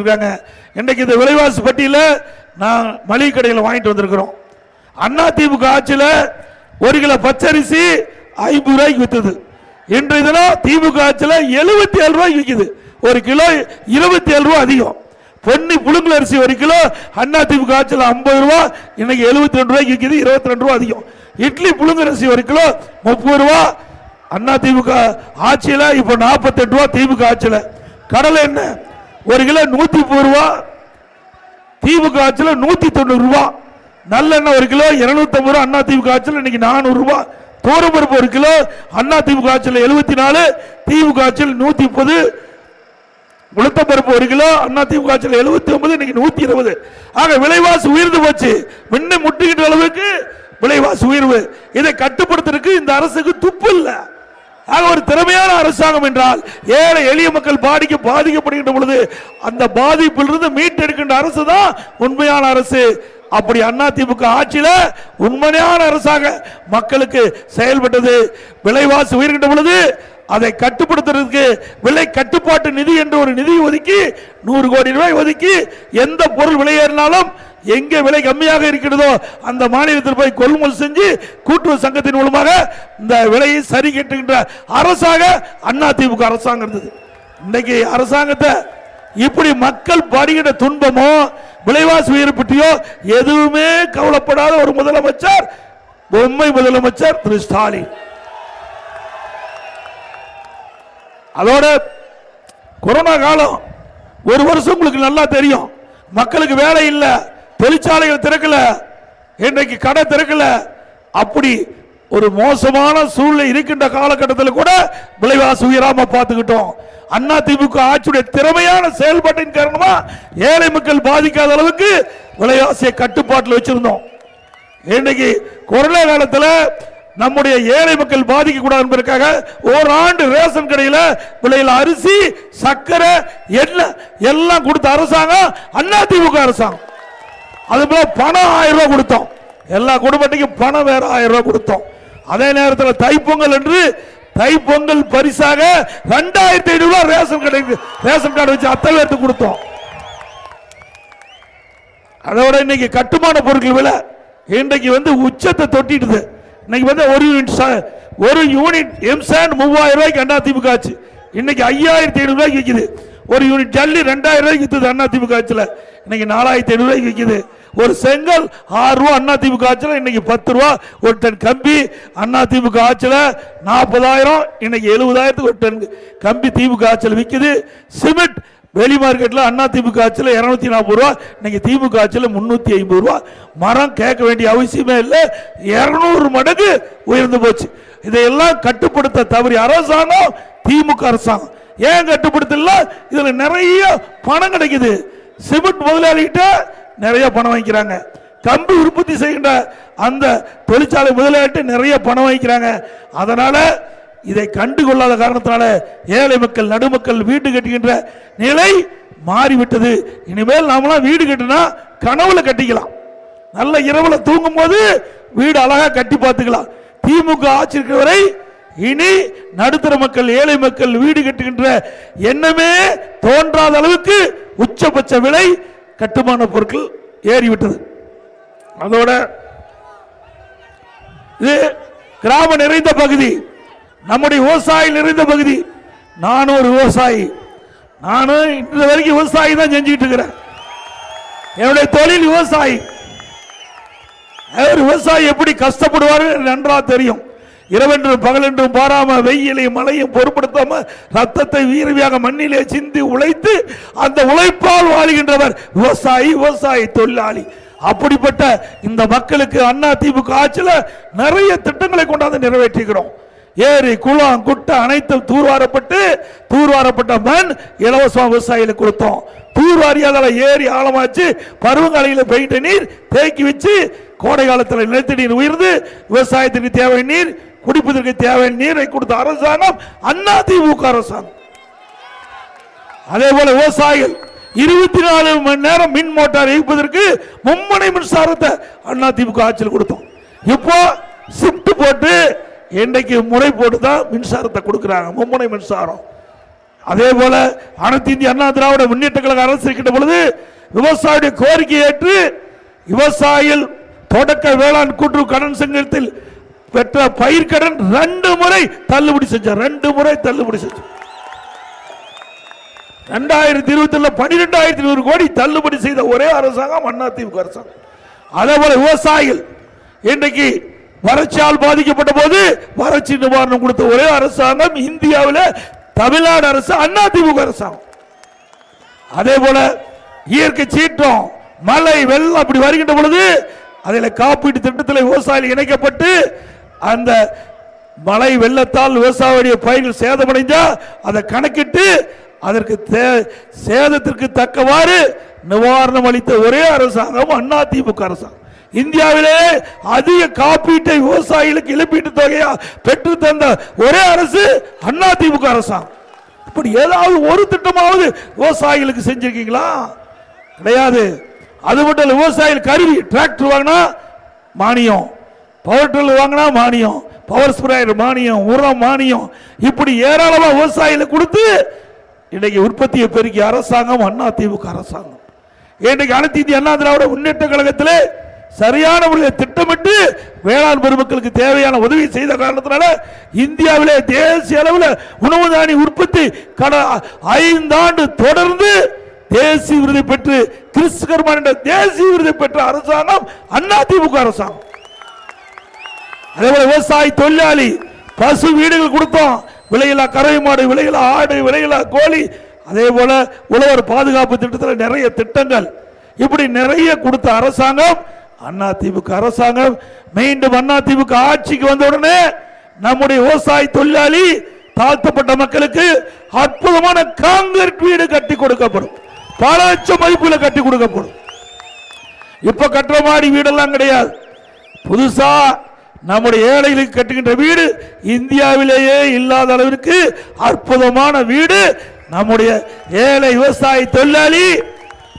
இருக்காங்க இன்றைக்கு இந்த விலைவாசி பட்டியல நான் மளிகை கடையில் வாங்கிட்டு வந்திருக்கிறோம். அண்ணா திமுக ஆட்சியில் ஒரு கிலோ பச்சரிசி ஐம்பது ரூபாய்க்கு வித்தது. இன்றைய தினம் திமுக ஆட்சியில் எழுபத்தி ஏழு ரூபாய்க்கு விற்குது ஒரு கிலோ இருபத்தி ஏழு ரூபாய் அதிகம். பொன்னி புழுங்கல் அரிசி ஒரு கிலோ அண்ணா திமுக ஆட்சியில் ஐம்பது ரூபா இன்னைக்கு எழுபத்தி ரெண்டு ரூபாய்க்கு விற்கிது இருபத்தி ரெண்டு ரூபா அதிகம். இட்லி புழுங்கல் அரிசி ஒரு கிலோ முப்பது ரூபா. அண்ணா திமுக ஆட்சியில் இப்போ நாற்பத்தெட்டு ரூபா திமுக ஆட்சியில். கடலை என்ன? ஒரு கிலோ நூத்தி முப்பது ரூபா திமுக ஆட்சியில் நூத்தி தொண்ணூறு ரூபா. நல்லெண்ணெய் ஒரு கிலோ இருநூத்தி ஐம்பது ரூபா அண்ணா திமுக ஆட்சியில் இன்னைக்கு நானூறு ரூபா. தூரப்பருப்பு ஒரு கிலோ அண்ணா திமுக ஆட்சியில் எழுபத்தி நாலு திமுக ஆட்சியில் நூத்தி முப்பது. உளுத்தப்பருப்பு ஒரு கிலோ அண்ணா திமுக ஆட்சியில் எழுபத்தி ஒன்பது இன்னைக்கு நூத்தி இருபது. ஆக விலைவாசி உயர்ந்து போச்சு. முன்ன முட்டுக்கிட்ட அளவுக்கு விலைவாசி உயர்வு. இதை கட்டுப்படுத்துறதுக்கு இந்த அரசுக்கு துப்பு இல்லை. ஆக ஒரு திறமையான அரசாங்கம் என்றால் ஏழை எளிய மக்கள் பாதிக்க பாதிக்கப்படுகின்ற பொழுது அந்த பாதிப்பிலிருந்து மீட்டெடுக்கின்ற அரசு தான் உண்மையான அரசு. அப்படி அண்ணா திமுக ஆட்சியில உண்மையான அரசாக மக்களுக்கு செயல்பட்டது. விலைவாசி உயர்கின்ற பொழுது அதை கட்டுப்படுத்துறதுக்கு விலை கட்டுப்பாட்டு நிதி என்று ஒரு நிதி ஒதுக்கி நூறு கோடி ரூபாய் ஒதுக்கி எந்த பொருள் விலை ஏறினாலும் எங்கே விலை கம்மியாக இருக்கிறதோ அந்த மாநிலத்தில் போய் கொள்முதல் செஞ்சு கூட்டுறவு சங்கத்தின் மூலமாக இந்த விலையை சரி கட்டுகின்ற அரசாக அண்ணா திமுக அரசாங்கம் இருந்தது. இன்னைக்கு அரசாங்கத்தை இப்படி மக்கள் படுகிற துன்பமோ விலைவாசி உயர்வு பற்றியோ எதுவுமே கவலைப்படாத ஒரு முதலமைச்சர் பொம்மை முதலமைச்சர் திரு ஸ்டாலின். அதோட கொரோனா காலம் ஒரு வருஷம் உங்களுக்கு நல்லா தெரியும். மக்களுக்கு வேலை இல்லை. தொழிற்சாலைகள் திறக்கல இன்றைக்கு கடை திறக்கல. அப்படி ஒரு மோசமான சூழ்நிலை இருக்கின்ற காலகட்டத்தில் கூட விலைவாசி உயராம பார்த்துக்கிட்டோம். அண்ணா திமுக ஆட்சியுடைய திறமையான செயல்பாட்டின் காரணமா ஏழை மக்கள் பாதிக்காத அளவுக்கு விலைவாசியை கட்டுப்பாட்டில் வச்சிருந்தோம். இன்னைக்கு கொரோனா காலத்தில் நம்முடைய ஏழை மக்கள் பாதிக்க கூடாது என்பதற்காக ஓராண்டு ரேஷன் கடையில் விலையில் அரிசி சர்க்கரை எண்ணெய் எல்லாம் கொடுத்த அரசாங்கம் அண்ணா திமுக அரசாங்கம். அது போல பணம் ஆயிரம் ரூபாய் கொடுத்தோம். எல்லா குடும்பத்துக்கும் பணம் வேற ஆயிரம் ரூபாய் கொடுத்தோம். அதே நேரத்தில் தைப்பொங்கல் என்று தைப்பொங்கல் பரிசாக ரெண்டாயிரத்தி ஐநூறு ரூபாய் ரேஷன் கடை ரேஷன் கார்டு வச்சு அத்தனை எடுத்து கொடுத்தோம். அதோட இன்னைக்கு கட்டுமான பொருட்கள் விலை இன்றைக்கு வந்து உச்சத்தை தொட்டிடுது. இன்னைக்கு வந்து ஒரு யூனிட் ஒரு யூனிட் எம்சாண்ட் மூவாயிரம் ரூபாய்க்கு அண்ணா திமுக ஆச்சு. இன்னைக்கு ஐயாயிரத்தி ஐநூறு ரூபாய்க்கு விற்கிது ஒரு யூனிட் ஜல்லி ரெண்டாயிரம் ரூபாய்க்கு விற்றது அண்ணா திமுக ஆட்சியில். இன்னைக்கு நாலாயிரத்தி ஐநூறு ரூபாய்க்கு விற்கிது ஒரு செங்கல் ஆறு ரூபா அண்ணா திமுக ஆட்சியில் இன்னைக்கு பத்து ரூபா ஒரு டன் கம்பி அண்ணா திமுக ஆட்சியில் நாற்பதாயிரம் இன்னைக்கு எழுபதாயிரத்துக்கு ஒரு டன் கம்பி திமுக ஆட்சியில் விற்கிது சிமெண்ட் வெளி மார்க்கெட்டில் அண்ணா திமுக ஆட்சியில் இருநூத்தி நாற்பது ரூபா இன்னைக்கு திமுக ஆட்சியில் முந்நூற்றி ஐம்பது ரூபா. மரம் கேட்க வேண்டிய அவசியமே இல்லை. இரநூறு மடங்கு உயர்ந்து போச்சு. இதையெல்லாம் கட்டுப்படுத்த தவறி அரசாங்கம் திமுக அரசாங்கம். ஏன் கட்டுப்படுத்தல? இதுல நிறைய பணம் கிடைக்குது. சிமெண்ட் முதலாளிகிட்ட நிறைய பணம் வாங்கிக்கிறாங்க. கம்பி உற்பத்தி செய்கின்ற அந்த தொழிற்சாலை முதலாளிட்டு நிறைய பணம் வாங்கிக்கிறாங்க. அதனால இதை கண்டுகொள்ளாத காரணத்தினால ஏழை மக்கள் நடுமக்கள் வீடு கட்டுகின்ற நிலை மாறிவிட்டது. இனிமேல் நாமெல்லாம் வீடு கட்டினா கனவுல கட்டிக்கலாம். நல்ல இரவுல தூங்கும் போது வீடு அழகா கட்டி பார்த்துக்கலாம். திமுக ஆட்சி இருக்கிற வரை இனி நடுத்தர மக்கள் ஏழை மக்கள் வீடு கட்டுகின்ற எண்ணமே தோன்றாத அளவுக்கு உச்சபட்ச விலை கட்டுமான பொருட்கள் ஏறிவிட்டது. அதோட இது கிராம நிறைந்த பகுதி நம்முடைய விவசாயி நிறைந்த பகுதி. நானும் ஒரு விவசாயி. நானும் இன்று வரைக்கும் விவசாயி தான் செஞ்சுக்கிட்டு இருக்கிறேன். என்னுடைய தொழில் விவசாயி. விவசாயி எப்படி கஷ்டப்படுவார் நன்றா தெரியும். இரவென்றும் பகலென்றும் பாராம வெயிலையும் மழையும் பொருட்படுத்தாம ரத்தத்தை வீரவியாக மண்ணிலே சிந்தி உழைத்து அந்த உழைப்பால் வாழுகின்றவர் விவசாயி விவசாயி தொழிலாளி. அப்படிப்பட்ட இந்த மக்களுக்கு அண்ணா திமுக ஆட்சியில் நிறைய திட்டங்களை கொண்டாந்து நிறைவேற்றுகிறோம். ஏரி குளம் குட்டை அனைத்தும் தூர்வாரப்பட்டு தூர்வாரப்பட்ட மண் இலவசம் விவசாயிகளுக்கு கொடுத்தோம். தூர்வாரியாதால ஏரி ஆழமாச்சு பருவகாலையில் பெய்த நீர் தேக்கி வச்சு கோடை காலத்தில் நிலத்தடி நீர் உயர்ந்து விவசாயத்துக்கு தேவை நீர் குடிப்பதற்கு தேவையான நீரை கொடுத்த அரசாங்கம் அண்ணா திமுக அரசாங்கம். அதே போல விவசாயிகள் இருபத்தி நாலு மணி நேரம் மின் மோட்டார் இயக்குவதற்கு மும்மனை மின்சாரத்தை அண்ணா திமுக ஆட்சியில் கொடுத்தோம். இப்போ ஷிஃப்ட் போட்டு இன்றைக்கு முறை போட்டு தான் மின்சாரத்தை கொடுக்குறாங்க மும்முனை மின்சாரம். அதே போல அனைத்து இந்திய அண்ணா திராவிட முன்னேற்ற கழக அரசு இருக்கின்ற பொழுது விவசாயியுடைய கோரிக்கை ஏற்று விவசாயிகள் தொடக்க வேளாண் கூட்டுறவு கடன் சங்கத்தில் பெற்ற பயிர்க்கடன் ரெண்டு முறை தள்ளுபடி செஞ்சார் ரெண்டு முறை தள்ளுபடி செஞ்சார் ரெண்டாயிரத்தி இருபத்தி பன்னிரெண்டாயிரத்தி நூறு கோடி தள்ளுபடி செய்த ஒரே அரசாங்கம் அண்ணா திமுக அரசாங்கம். அதே போல விவசாயிகள் இன்றைக்கு வறட்சியால் பாதிக்கப்பட்ட போது வறட்சி நிவாரணம் கொடுத்த ஒரே அரசாங்கம் இந்தியாவில் தமிழ்நாடு அரசு அண்ணா திமுக அரசாங்கம். அதே போல இயற்கை சீற்றம் மழை வெள்ளம் அப்படி வருகின்ற பொழுது அதில் காப்பீட்டு திட்டத்தில் விவசாயிகள் இணைக்கப்பட்டு அந்த மழை வெள்ளத்தால் விவசாயிய பயிர்கள் சேதமடைந்தா அதை கணக்கிட்டு அதற்கு தே- சேதத்திற்கு தக்கவாறு நிவாரணம் அளித்த ஒரே அரசாங்கம் அண்ணா திமுக அரசாங்கம். இந்தியாவிலே அதிக காப்பீட்டை விவசாயிகளுக்கு இழப்பீட்டு தொகையா பெற்று தந்த ஒரே அரசு அண்ணா திமுக அரசாங்கம். இப்படி ஏதாவது ஒரு திட்டமாவது விவசாயிகளுக்கு செஞ்சிருக்கீங்களா? கிடையாது. அது மட்டும் விவசாயிகள் கருவி டிராக்டர் வாங்கினா மானியம். பவர் டில்லர் வாங்கினா மானியம். பவர் ஸ்ப்ரேயர் மானியம் உரம் மானியம். இப்படி ஏராளமாக விவசாயிகள் கொடுத்து இன்னைக்கு உற்பத்தியை பெருக்கி அரசாங்கம் அண்ணா திமுக அரசாங்கம். இன்றைக்கு அனைத்து இந்திய அண்ணா திராவிட முன்னேற்ற கழகத்திலே சரியான முறையில் திட்டமிட்டு வேளாண் பெருமக்களுக்கு தேவையான உதவி செய்த காரணத்தினால இந்தியாவிலே தேசிய அளவில் உணவு தானிய உற்பத்தி கடந்த ஐந்தாண்டு தொடர்ந்து தேசிய விருதை பெற்று கிறிஸ்துகர்மான் என்ற தேசிய விருது பெற்ற அரசாங்கம் அண்ணா திமுக அரசாங்கம். அதே விவசாய விவசாயி தொழிலாளி பசு வீடுகள் கொடுத்தோம். விலையில்லா கறவை மாடு விலையில்லா ஆடு விலையில்லா கோழி அதே போல உழவர் பாதுகாப்பு திட்டத்தில் நிறைய திட்டங்கள். இப்படி நிறைய கொடுத்த அரசாங்கம் அண்ணா திமுக அரசாங்கம் மீண்டும் அண்ணா திமுக ஆட்சிக்கு வந்த உடனே நம்முடைய விவசாய தொழிலாளி தாழ்த்தப்பட்ட மக்களுக்கு அற்புதமான காங்கிரீட் வீடு கட்டி கொடுக்கப்படும். பல லட்சம் மதிப்புல கட்டி கொடுக்கப்படும். இப்ப கட்டுற மாதிரி வீடெல்லாம் கிடையாது. புதுசா நம்முடைய ஏழைகளுக்கு கட்டுகின்ற வீடு இந்தியாவிலேயே இல்லாத அளவிற்கு அற்புதமான வீடு. நம்முடைய ஏழை விவசாய தொழிலாளி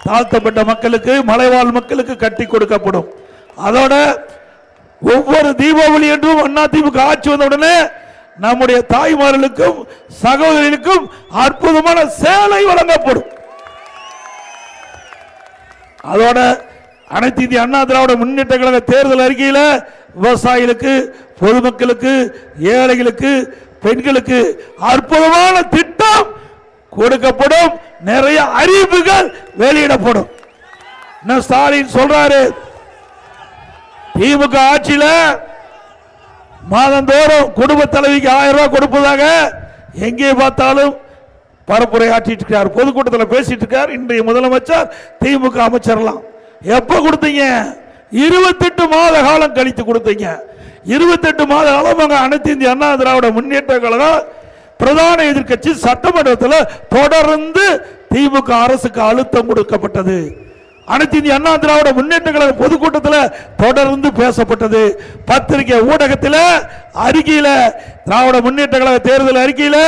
தாழ்த்தப்பட்ட மக்களுக்கு மலைவாழ் மக்களுக்கு கட்டி கொடுக்கப்படும். அதோட ஒவ்வொரு தீபாவளி என்றும் அண்ணா ஆட்சி வந்த உடனே நம்முடைய தாய்மார்களுக்கும் சகோதரிகளுக்கும் அற்புதமான சேலை வழங்கப்படும். அதோட அனைத்து இந்திய அண்ணா திராவிட முன்னேற்ற கழக தேர்தல் அறிக்கையில் விவசாயிகளுக்கு பொதுமக்களுக்கு ஏழைகளுக்கு பெண்களுக்கு அற்புதமான திட்டம் கொடுக்கப்படும். நிறைய அறிவிப்புகள் வெளியிடப்படும். ஸ்டாலின் சொல்றாரு? திமுக ஆட்சியில் மாதந்தோறும் குடும்ப தலைவிக்கு ஆயிரம் ரூபாய் கொடுப்பதாக எங்கே பார்த்தாலும் பரப்புரை ஆற்றிட்டு இருக்கார். பொதுக்கூட்டத்தில் பேசிட்டு இருக்கார். இன்றைய முதலமைச்சர் திமுக அமைச்சர்லாம். எப்போ கொடுத்தீங்க? இருபத்தெட்டு மாத காலம் கழித்து கொடுத்தீங்க. இருபத்தெட்டு மாத காலம் அங்க அனைத்து இந்திய அண்ணா திராவிட முன்னேற்ற கழகம் பிரதான எதிர்க்கட்சி சட்டமன்றத்தில் தொடர்ந்து திமுக அரசுக்கு அழுத்தம் கொடுக்கப்பட்டது. அனைத்து இந்திய அண்ணா திராவிட முன்னேற்ற கழக பொதுக்கூட்டத்தில் தொடர்ந்து பேசப்பட்டது. பத்திரிகை ஊடகத்தில் அறிக்கையில் திராவிட முன்னேற்ற கழக தேர்தல் அறிக்கையில்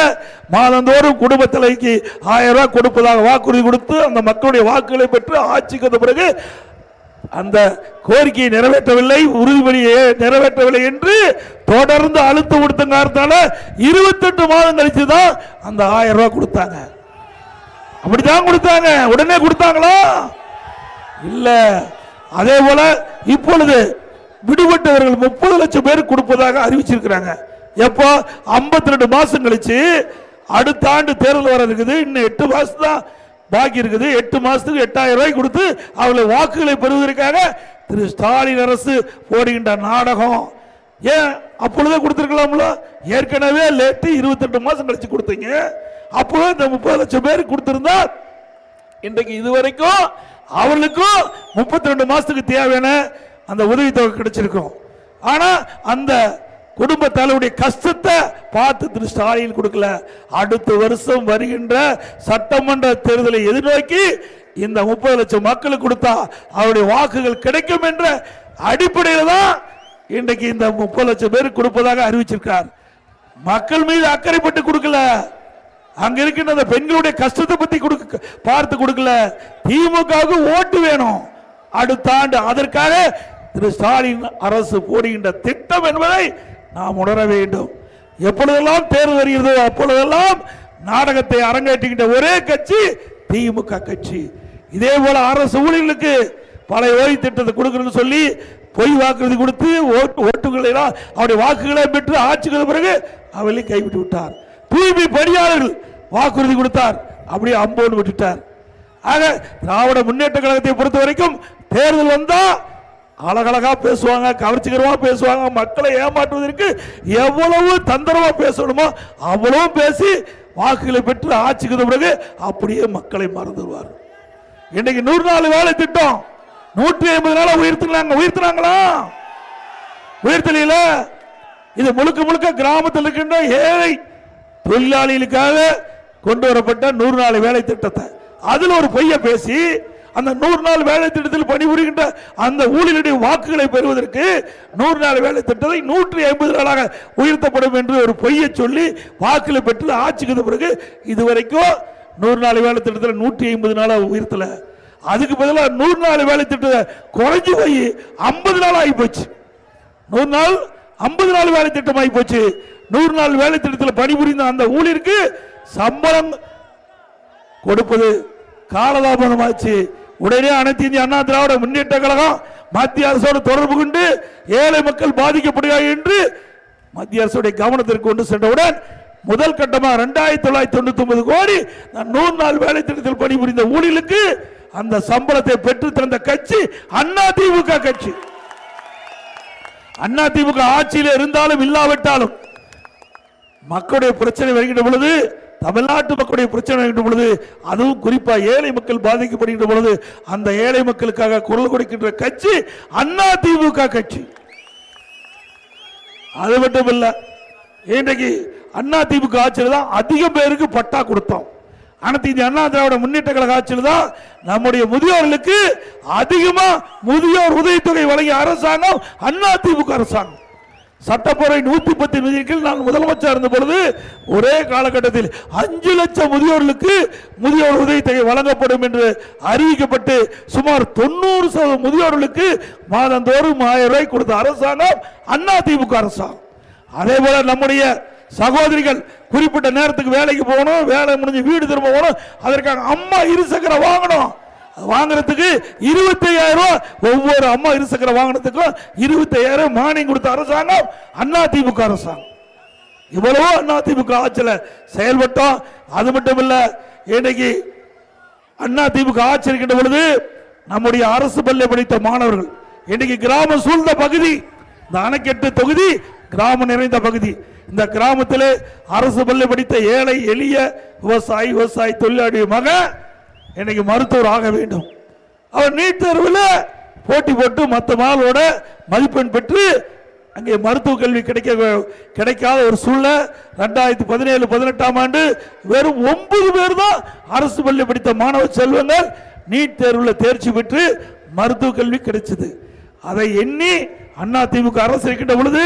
மாதந்தோறும் குடும்ப தலைக்கு ஆயிரம் ரூபாய் கொடுப்பதாக வாக்குறுதி கொடுத்து அந்த மக்களுடைய வாக்குகளை பெற்று ஆட்சிக்கு வந்த பிறகு அந்த கோரிக்கையை நிறைவேற்றவில்லை உறுதிமொழியை நிறைவேற்றவில்லை என்று தொடர்ந்து அழுத்தம் கொடுத்த இருபத்தெட்டு மாதம் கழிச்சு தான் அந்த ஆயிரம் ரூபாய் கொடுத்தாங்க. அப்படிதான் கொடுத்தாங்க. உடனே கொடுத்தாங்களா? இல்ல. அதே போல இப்பொழுது விடுபட்டவர்கள் முப்பது லட்சம் பேர் கொடுப்பதாக அறிவிச்சிருக்கிறாங்க. எப்போ? 52 ரெண்டு மாசம் கழிச்சு அடுத்த ஆண்டு தேர்தல் வர இருக்குது. இன்னும் எட்டு மாசம் தான் பாக்கி இருக்குது. எட்டு மாசத்துக்கு எட்டாயிரம் ரூபாய் கொடுத்து அவளை வாக்குகளை பெறுவதற்காக திரு ஸ்டாலின் அரசு போடுகின்ற நாடகம். ஏன்? அப்பொழுதே கொடுத்துருக்கலாம்ல? ஏற்கனவே லேட்டு இருபத்தெட்டு மாதம் கழிச்சு கொடுத்தீங்க. அப்போ இந்த முப்பது லட்சம் பேர் கொடுத்துருந்தா இன்றைக்கு இதுவரைக்கும் அவர்களுக்கும் முப்பத்தி ரெண்டு மாதத்துக்கு தேவையான அந்த உதவித்தொகை கிடைச்சிருக்கும். ஆனால் அந்த குடும்ப தலைவருடைய கஷ்டத்தை பார்த்து திரு ஸ்டாலின் கொடுக்கல. அடுத்த வருஷம் வருகின்ற சட்டமன்ற தேர்தலை எதிர்நோக்கி இந்த முப்பது லட்சம் மக்களுக்கு கொடுத்தா அவருடைய வாக்குகள் கிடைக்கும் என்ற அடிப்படையில் தான் இன்றைக்கு இந்த முப்பது லட்சம் பேர் கொடுப்பதாக அறிவிச்சிருக்கார். மக்கள் மீது அக்கறைப்பட்டு கொடுக்கல. அங்க இருக்கின்ற அந்த பெண்களுடைய கஷ்டத்தை பத்தி கொடுக்க பார்த்து கொடுக்கல. திமுகவுக்கு ஓட்டு வேணும். அடுத்த ஆண்டு அதற்காக திரு ஸ்டாலின் அரசு போடுகின்ற திட்டம் என்பதை நாம் உணர வேண்டும். எப்பொழுதெல்லாம் தேர்வு வருகிறதோ அப்பொழுதெல்லாம் நாடகத்தை அரங்கேற்றுகின்ற ஒரே கட்சி திமுக கட்சி. இதே போல அரசு ஊழியர்களுக்கு பல ஓய்வு திட்டத்தை கொடுக்கணும்னு சொல்லி பொய் வாக்குறுதி கொடுத்து ஓட்டு ஓட்டுகளை அவருடைய வாக்குகளை பெற்று ஆட்சிக்கு பிறகு அவளையும் கைவிட்டு விட்டார். தூய்மை பணியாளர்கள் வாக்குறுதி கொடுத்தார். அப்படியே அம்போன்னு விட்டுட்டார். ஆக திராவிட முன்னேற்ற கழகத்தை பொறுத்த வரைக்கும் தேர்தல் வந்தால் அழகழகா பேசுவாங்க கவர்ச்சிகரமா பேசுவாங்க மக்களை ஏமாற்றுவதற்கு எவ்வளவு தந்திரமா பேசணுமோ அவ்வளவு பேசி வாக்குகளை பெற்று ஆட்சிக்கு பிறகு அப்படியே மக்களை மறந்துடுவார். இன்னைக்கு நூறு நாள் வேலை திட்டம். நூற்றி ஐம்பது நாள உயர்த்தினாங்க. உயர்த்தினாங்களா? உயர்த்தலையில இது முழுக்க முழுக்க கிராமத்தில் இருக்கின்ற ஏழை தொழிலாளிகளுக்காக கொண்டு வரப்பட்ட நூறு நாள் வேலை திட்டத்தை. அதில் ஒரு பொய்ய பேசி அந்த நூறு நாள் வேலை திட்டத்தில் பணிபுரிகின்ற அந்த ஊழியருடைய வாக்குகளை பெறுவதற்கு நூறு நாள் வேலை திட்டத்தை நூற்றி ஐம்பது நாளாக உயர்த்தப்படும் என்று ஒரு பொய்யை சொல்லி வாக்கில் பெற்று ஆட்சிக்கு பிறகு இதுவரைக்கும் நூறு நாள் வேலை திட்டத்தில் நூற்றி ஐம்பது நாளாக உயர்த்தல. அதுக்கு பதிலாக நூறு நாள் வேலை திட்டத்தை குறைஞ்சி போய் ஐம்பது நாள் ஆகி போச்சு. நூறு நாள் ஐம்பது நாள் வேலை திட்டமாகி போச்சு. நூறு நாள் வேலை திட்டத்தில் பணிபுரிந்த அந்த ஊழியருக்கு சம்பளம் கொடுப்பது காலதாமதமாச்சு. உடனே அனைத்து இந்திய அண்ணா திராவிட முன்னேற்ற கழகம் மத்திய அரசோடு தொடர்பு கொண்டு ஏழை மக்கள் பாதிக்கப்படுகிறார் என்று மத்திய அரசுடைய கவனத்திற்கு கொண்டு சென்றவுடன் முதல் கட்டமாக ரெண்டாயிரத்தி தொள்ளாயிரத்தி தொண்ணூத்தி ஒன்பது கோடி நான் நூறு நாள் வேலை திட்டத்தில் பணிபுரிந்த ஊழலுக்கு அந்த சம்பளத்தை பெற்று தந்த கட்சி அண்ணா திமுக கட்சி. அண்ணா திமுக ஆட்சியில் இருந்தாலும் இல்லாவிட்டாலும் மக்களுடைய பிரச்சனை வருகின்ற பொழுது தமிழ்நாட்டு மக்களுடைய பிரச்சனை பொழுது அதுவும் குறிப்பாக ஏழை மக்கள் பாதிக்கப்படுகின்ற பொழுது அந்த ஏழை மக்களுக்காக குரல் கொடுக்கின்ற கட்சி அண்ணா திமுக கட்சி. அது மட்டும் இல்லை இன்றைக்கு அண்ணா திமுக ஆட்சியில் தான் அதிகம் பேருக்கு பட்டா கொடுத்தோம். அனைத்து இந்திய அண்ணா திராவிட முன்னேற்ற கழக ஆட்சியில் தான் நம்முடைய முதியோர்களுக்கு அதிகமாக முதியோர் உதவித்தொகை வழங்கிய அரசாங்கம் அண்ணா திமுக அரசாங்கம். சட்டப்பேரவை நூத்தி பத்து நிதியில் நான் முதலமைச்சர் இருந்த பொழுது ஒரே காலகட்டத்தில் அஞ்சு லட்சம் முதியோர்களுக்கு முதியோர் உதவித்தொகை வழங்கப்படும் என்று அறிவிக்கப்பட்டு சுமார் தொண்ணூறு சதவீத முதியோர்களுக்கு மாதந்தோறும் ஆயிரம் ரூபாய் கொடுத்த அரசாங்கம் அண்ணா திமுக அரசாங்கம். அதே போல நம்முடைய சகோதரிகள் குறிப்பிட்ட நேரத்துக்கு வேலைக்கு போகணும் வேலை முடிஞ்சு வீடு திரும்ப போகணும் அதற்காக அம்மா இருசக்கர வாங்கணும் வாங்குறதுக்கு இருபத்தி ரூபாய். ஒவ்வொரு அம்மா இருசக்கர வாங்கினதுக்கும் இருபத்தி ஐயாயிரம் மானியம் கொடுத்த அரசாங்கம் அண்ணா திமுக அரசாங்கம். இவ்வளவோ அண்ணா திமுக ஆட்சியில் செயல்பட்டோம். அது மட்டும் இல்ல இன்னைக்கு அண்ணா திமுக ஆட்சி இருக்கின்ற பொழுது நம்முடைய அரசு பள்ளி படித்த மாணவர்கள் இன்னைக்கு கிராமம் சூழ்ந்த பகுதி இந்த அணைக்கட்டு தொகுதி கிராமம் நிறைந்த பகுதி. இந்த கிராமத்திலே அரசு பள்ளி படித்த ஏழை எளிய விவசாயி விவசாயி தொழிலாளி மகன் இன்னைக்கு மருத்துவர் ஆக வேண்டும். அவர் நீட் தேர்வில் போட்டி போட்டு மற்ற மாளோட மதிப்பெண் பெற்று அங்கே மருத்துவ கல்வி கிடைக்க கிடைக்காத ஒரு சூழ்நிலை ரெண்டாயிரத்தி பதினேழு பதினெட்டாம் ஆண்டு வெறும் ஒன்பது பேர் தான் அரசு பள்ளி படித்த மாணவ செல்வங்கள் நீட் தேர்வில் தேர்ச்சி பெற்று மருத்துவ கல்வி கிடைச்சது. அதை எண்ணி அண்ணா திமுக அரசு இருக்கின்ற பொழுது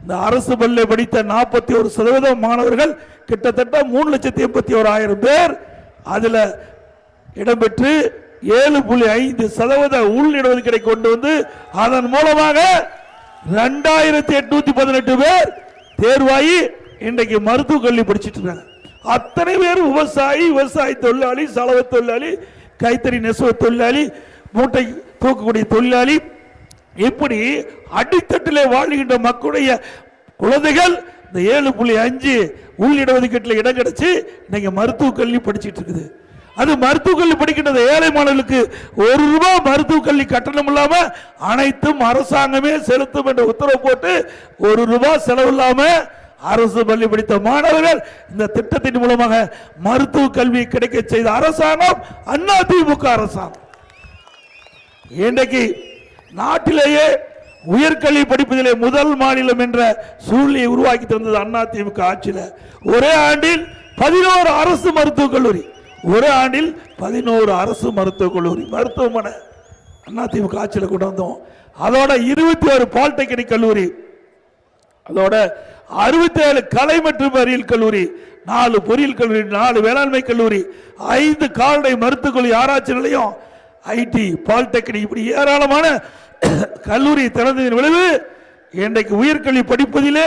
இந்த அரசு பள்ளி படித்த நாற்பத்தி ஒரு சதவீதம் மாணவர்கள் கிட்டத்தட்ட மூணு லட்சத்தி எண்பத்தி ஓராயிரம் பேர் அதில் இடம்பெற்று ஏழு புள்ளி ஐந்து சதவீத உள் இடஒதுக்கீடை கொண்டு வந்து அதன் மூலமாக ரெண்டாயிரத்தி எட்நூத்தி பதினெட்டு பேர் தேர்வாகி இன்றைக்கு மருத்துவக் கல்வி படிச்சுட்டு இருக்காங்க. அத்தனை பேர் விவசாயி விவசாய தொழிலாளி சலவை தொழிலாளி கைத்தறி நெசவு தொழிலாளி மூட்டை தூக்கக்கூடிய தொழிலாளி. இப்படி அடித்தட்டிலே வாழ்கின்ற மக்களுடைய குழந்தைகள் இந்த ஏழு புள்ளி அஞ்சு உள் இடஒதுக்கீட்டில் இடம் கிடைச்சி இன்னைக்கு மருத்துவ கல்வி படிச்சுட்டு இருக்குது. அது மருத்துவ கல்வி படிக்கின்றது. ஏழை மாணவர்களுக்கு ஒரு ரூபாய் மருத்துவ கல்வி கட்டணம் இல்லாம அனைத்தும் அரசாங்கமே செலுத்தும் என்ற உத்தரவு போட்டு ஒரு ரூபாய் செலவு இல்லாம அரசு பள்ளி படித்த மாணவர்கள் இந்த திட்டத்தின் மூலமாக மருத்துவ கல்வி கிடைக்க செய்த அரசாங்கம் அண்ணா திமுக அரசாங்கம். இன்றைக்கு நாட்டிலேயே உயர்கல்வி படிப்பதிலே முதல் மாநிலம் என்ற சூழ்நிலையை உருவாக்கி தந்தது அண்ணா திமுக ஆட்சியில். ஒரே ஆண்டில் பதினோரு அரசு மருத்துவக் கல்லூரி. ஒரு ஆண்டில் பதினோரு அரசு மருத்துவக் கல்லூரி மருத்துவமனை. அண்ணா ஆட்சியில் கொண்டு வந்தோம். அதோட இருபத்தி ஒரு பாலிடெக்னிக் கல்லூரி அதோட அறுபத்தி ஏழு கலை மற்றும் அறிவியல் கல்லூரி நாலு பொறியியல் கல்லூரி நாலு வேளாண்மை கல்லூரி ஐந்து கால்நடை மருத்துவக் கல்லூரி ஆராய்ச்சி நிலையம் ஐடி பாலிடெக்னிக் இப்படி ஏராளமான கல்லூரி திறந்ததின் விளைவு இன்றைக்கு உயர்கல்வி படிப்பதிலே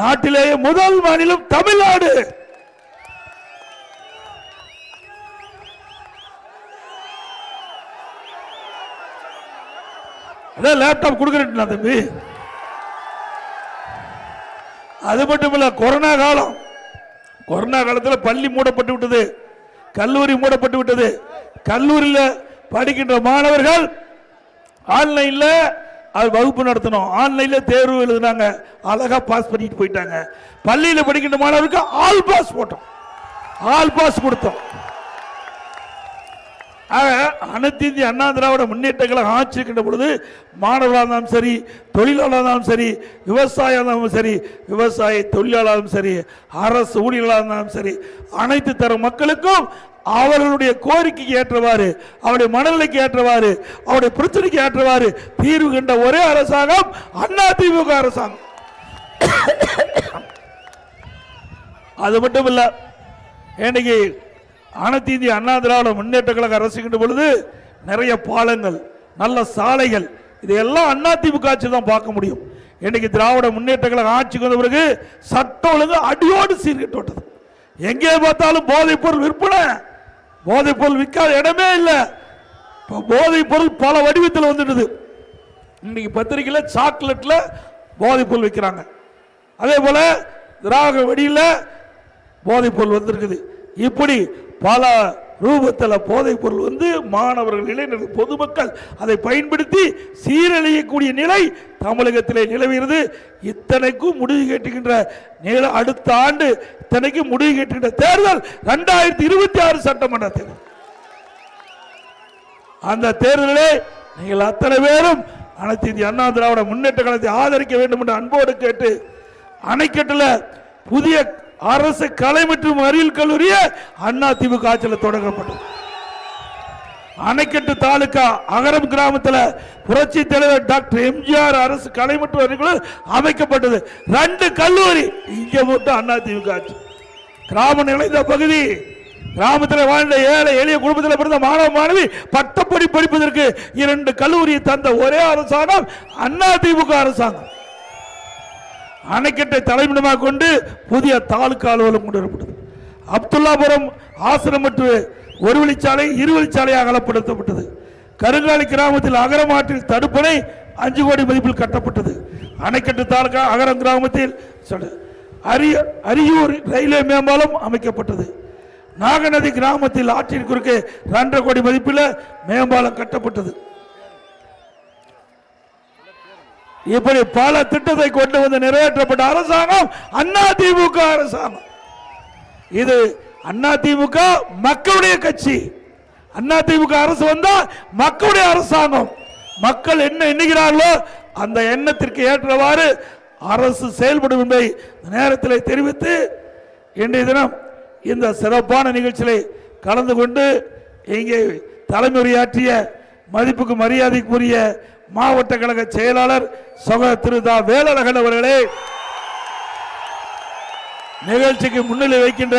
நாட்டிலேயே முதல் மாநிலம் தமிழ்நாடு. அதான் லேப்டாப் கொடுக்குறேன் தம்பி. அது மட்டும் இல்லை கொரோனா காலம். கொரோனா காலத்தில் பள்ளி மூடப்பட்டு விட்டது. கல்லூரி மூடப்பட்டு விட்டது. கல்லூரியில் படிக்கின்ற மாணவர்கள் ஆன்லைனில் அது வகுப்பு நடத்தணும். ஆன்லைனில் தேர்வு எழுதுனாங்க. அழகாக பாஸ் பண்ணிட்டு போயிட்டாங்க. பள்ளியில் படிக்கின்ற மாணவருக்கு ஆல் பாஸ் போட்டோம். ஆல் பாஸ் கொடுத்தோம். அனைத்து இந்திய அண்ணா திராவிட முன்னேற்ற கழகம் ஆட்சி இருக்கின்ற பொழுது மாணவர்களாக இருந்தாலும் சரி தொழிலாளராக இருந்தாலும் சரி விவசாயம் இருந்தாலும் சரி விவசாய தொழிலாளரும் சரி அரசு ஊழியர்களாக இருந்தாலும் சரி அனைத்து தர மக்களுக்கும் அவர்களுடைய கோரிக்கைக்கு ஏற்றவாறு அவருடைய மனநிலைக்கு ஏற்றவாறு அவருடைய பிரச்சனைக்கு ஏற்றவாறு தீர்வு கண்ட ஒரே அரசாங்கம் அண்ணா திமுக அரசாங்கம். அது மட்டும் இல்லை இன்னைக்கு அனைத்து இந்திய அண்ணா திராவிட முன்னேற்ற கழக அரசுகின்ற பொழுது நிறைய பாலங்கள் நல்ல சாலைகள் இதையெல்லாம் அண்ணா திமுக ஆட்சி தான் பார்க்க முடியும். இன்னைக்கு திராவிட முன்னேற்ற கழக ஆட்சிக்கு வந்த பிறகு சட்டம் ஒழுங்கு அடியோடு சீர்கட்டு விட்டது எங்கே பார்த்தாலும் போதைப் பொருள் விற்பனை போதைப் பொருள் விற்காத இடமே இல்லை. இப்போ போதைப் பொருள் பல வடிவத்தில் வந்துடுது இன்னைக்கு பத்திரிக்கையில் சாக்லேட்டில் போதைப் பொருள் விற்கிறாங்க. அதே போல் திராவிட வெடியில் போதைப் பொருள் வந்திருக்குது. இப்படி பல ரூபத்தில் போதைப் பொருள் வந்து மாணவர்கள் இளைஞர்கள் பொதுமக்கள் அதை பயன்படுத்தி சீரழியக்கூடிய நிலை தமிழகத்திலே நிலவுகிறது. இத்தனைக்கும் முடிவு கேட்டுகின்ற நில அடுத்த ஆண்டு இத்தனைக்கும் முடிவு கேட்டுகின்ற தேர்தல் ரெண்டாயிரத்தி இருபத்தி ஆறு சட்டமன்ற தேர்தல். அந்த தேர்தலிலே நீங்கள் அத்தனை பேரும் அனைத்து இந்திய அண்ணா திராவிட முன்னேற்ற கழகத்தை ஆதரிக்க வேண்டும் என்று அன்போடு கேட்டு அணைக்கட்டில் புதிய அரசு கலை மற்றும் அறிவியல் கல்லூரிய அண்ணா திமுக ஆட்சியில் தொடங்கப்பட்டது. அணைக்கட்டு தாலுகா அகரம் கிராமத்தில் புரட்சி தலைவர் டாக்டர் எம்ஜிஆர் அரசு கலை மற்றும் அறிவியல் அமைக்கப்பட்டது. ரெண்டு கல்லூரி இங்க மட்டும் அண்ணா திமுக ஆட்சி. கிராம நிலைந்த பகுதி கிராமத்தில் வாழ்ந்த ஏழை எளிய குடும்பத்தில் பிறந்த மாணவ மாணவி பட்டப்படி படிப்பதற்கு இரண்டு கல்லூரியை தந்த ஒரே அரசாங்கம் அண்ணா திமுக அரசாங்கம். அணைக்கட்டை தலைமையிடமாக கொண்டு புதிய தாலுக்கா அலுவலகம் கொண்டு வரப்பட்டது. அப்துல்லாபுரம் ஆசிரமற்று ஒரு வழிச்சாலை இரு வழிச்சாலையாக அகலப்படுத்தப்பட்டது கருங்காலி கிராமத்தில் அகரமாற்றில் தடுப்பணை அஞ்சு கோடி மதிப்பில் கட்டப்பட்டது. அணைக்கட்டு தாலுகா அகரம் கிராமத்தில் அரிய அரியூர் ரயில்வே மேம்பாலம் அமைக்கப்பட்டது. நாகநதி கிராமத்தில் ஆற்றின் குறுக்கே ரெண்டரை கோடி மதிப்பில் மேம்பாலம் கட்டப்பட்டது. இப்படி பல திட்டத்தை கொண்டு வந்து நிறைவேற்றப்பட்ட அரசாங்கம் அண்ணா திமுக அரசாங்கம். இது அண்ணா திமுக மக்களுடைய கட்சி. அண்ணா திமுக அரசு வந்தா மக்களுடைய அரசாங்கம். மக்கள் என்ன எண்ணுகிறார்களோ அந்த எண்ணத்திற்கு ஏற்றவாறு அரசு செயல்படும் என்பதை நேரத்தில் தெரிவித்து இன்றைய தினம் இந்த சிறப்பான நிகழ்ச்சியில் கலந்து கொண்டு இங்கே தலைமுறையாற்றிய மதிப்புக்கு மரியாதைக்குரிய மாவட்ட கழக செயலாளர் சகோ திரு தா வேலழகன் அவர்களே நிகழ்ச்சிக்கு முன்னிலை வைக்கின்ற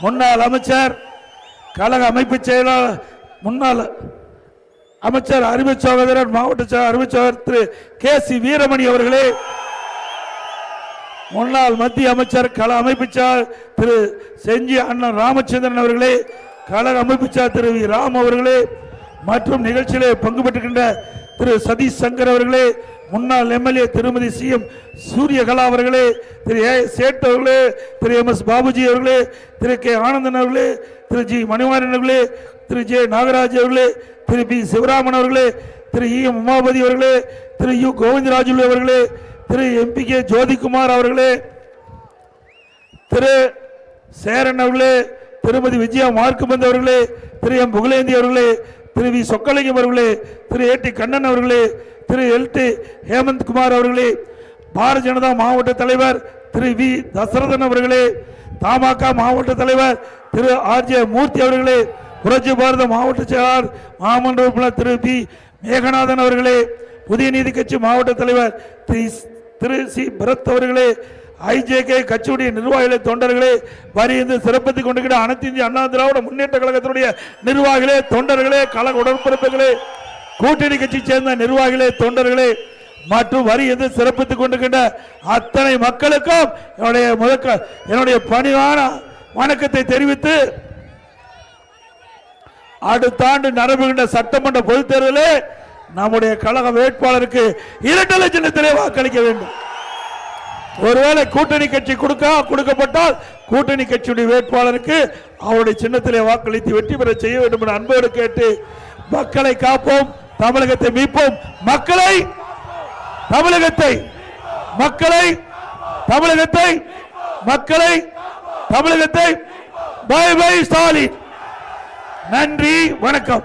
முன்னாள் அமைச்சர் கழக அமைப்பு செயலாளர் முன்னாள் அமைச்சர் அறிவு சகோதரர் மாவட்ட செயலாளர் அறிவு சகோதரர் திரு கே சி வீரமணி அவர்களே முன்னாள் மத்திய அமைச்சர் கள அமைப்பு திரு செஞ்சி அண்ணன் ராமச்சந்திரன் அவர்களே கழக அமைப்பு திரு ராம் அவர்களே மற்றும் நிகழ்ச்சியிலே பங்கு பெற்றுகின்ற திரு சதீஷ் சங்கர் அவர்களே முன்னாள் எம்எல்ஏ திருமதி சி எம் சூரியகலா அவர்களே திரு ஏ சேட் அவர்களே திரு எம் எஸ் பாபுஜி அவர்களே திரு கே ஆனந்தன் அவர்களே திரு ஜி மணிமாறன் அவர்களே திரு ஜே நாகராஜ் அவர்களே திரு பி சிவராமன் அவர்களே திரு இ எம் உமாபதி அவர்களே திரு யு கோவிந்தராஜுலு அவர்களே திரு எம்பி கே ஜோதிகுமார் அவர்களே திரு சேரன் அவர்களே திருமதி விஜயா மார்க்குமந்த் அவர்களே திரு எம் புகழேந்தி அவர்களே திரு வி. சொக்கலிங்கம் அவர்களே திரு ஏ. டி. கண்ணன் அவர்களே திரு எல். டி. ஹேமந்த் குமார் அவர்களே பாரதிய ஜனதா மாவட்ட தலைவர் திரு வி. தசரதன் அவர்களே தமாக மாவட்ட தலைவர் திரு ஆர். ஜே. மூர்த்தி அவர்களே புரட்சி பாரத மாவட்ட செயலாளர் மாமன்ற உறுப்பினர் திரு பி. மேகநாதன் அவர்களே புதிய நீதி கட்சி மாவட்ட தலைவர் திரு திரு சி. பரத் அவர்களே ஐஜேகே கட்சியுடைய நிர்வாகிகளே தொண்டர்களே வரிந்து சிறப்பித்துக் கொண்டிருக்கிற அனைத்து இந்திய அண்ணா திராவிட முன்னேற்ற கழகத்தினுடைய நிர்வாகிகளே தொண்டர்களே கழக உடன்பிறப்புகளே கூட்டணி கட்சி சேர்ந்த நிர்வாகிகளே தொண்டர்களே மற்றும் வரி என்று சிறப்பித்துக் கொண்டிருக்கின்ற அத்தனை மக்களுக்கும் என்னுடைய முதக்க என்னுடைய பணிவான வணக்கத்தை தெரிவித்து அடுத்த ஆண்டு நடைபெறுகின்ற சட்டமன்ற பொதுத் தேர்தலில் நம்முடைய கழக வேட்பாளருக்கு இரண்டு லட்சத்திலே வாக்களிக்க வேண்டும். ஒருவேளை கூட்டணி கட்சி கொடுக்க கொடுக்கப்பட்டால் கூட்டணி கட்சியுடைய வேட்பாளருக்கு அவருடைய சின்னத்திலே வாக்களித்து வெற்றி பெற செய்ய வேண்டும் என அன்போடு கேட்டு மக்களை காப்போம் தமிழகத்தை மீட்போம். மக்களை தமிழகத்தை மக்களை தமிழகத்தை மக்களை தமிழகத்தை. Bye bye Stalin. நன்றி வணக்கம்.